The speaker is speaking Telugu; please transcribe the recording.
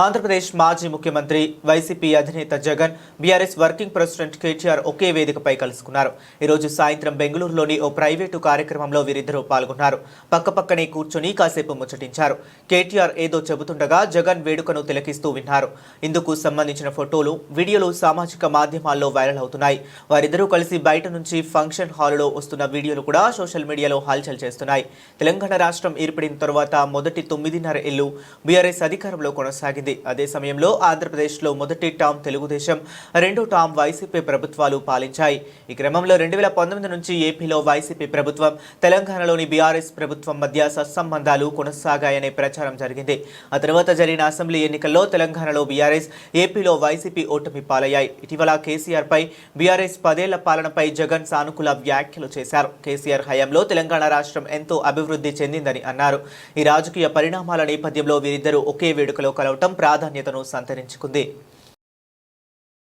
ఆంధ్రప్రదేశ్ మాజీ ముఖ్యమంత్రి వైసీపీ అధినేత Jagan BRS working president KTR ఒకే వేదికపై కలుసుకున్నారు. ఈరోజు సాయంత్రం బెంగళూరులోని ఓ ప్రైవేటు కార్యక్రమంలో వీరిద్దరూ పాల్గొన్నారు. పక్కపక్కనే కూర్చొని కాసేపు ముచ్చటించారు. కేటీఆర్ ఏదో చెబుతుండగా జగన్ వేడుకను తిలకిస్తూ విన్నారు. ఇందుకు సంబంధించిన ఫోటోలు వీడియోలు సామాజిక మాధ్యమాల్లో వైరల్ అవుతున్నాయి. వారిద్దరూ కలిసి బయట నుంచి ఫంక్షన్ హాల్లో వస్తున్న వీడియోలు కూడా సోషల్ మీడియాలో హల్చల్ చేస్తున్నాయి. తెలంగాణ రాష్ట్రం ఏర్పడిన తర్వాత మొదటి తొమ్మిదిన్నర ఏళ్ళు బీఆర్ఎస్ అధికారంలో కొనసాగింది. అదే సమయంలో ఆంధ్రప్రదేశ్లో మొదటి టామ్ తెలుగుదేశం రెండో టామ్ వైసీపీ ప్రభుత్వాలు పాలించాయి. ఈ క్రమంలో రెండు వేల పంతొమ్మిది నుంచి ఏపీలో వైసీపీ ప్రభుత్వం తెలంగాణలోని బీఆర్ఎస్ ప్రభుత్వం మధ్య సత్సంబంధాలు కొనసాగాయనే ప్రచారం జరిగింది. ఆ తర్వాత జరిగిన అసెంబ్లీ ఎన్నికల్లో తెలంగాణలో బీఆర్ఎస్ ఏపీలో వైసీపీ ఓటమి పాలయ్యాయి. ఇటీవల కేసీఆర్ పై బీఆర్ఎస్ పదేళ్ళ పాలనపై జగన్ సానుకూల వ్యాఖ్యలు చేశారు. కేసీఆర్ హయాంలో తెలంగాణ రాష్ట్రం ఎంతో అభివృద్ధి చెందిందని అన్నారు. ఈ రాజకీయ పరిణామాల నేపథ్యంలో వీరిద్దరూ ఒకే వేడుకలో కలవటం ప్రాధాన్యతను సంతరించుకుంది.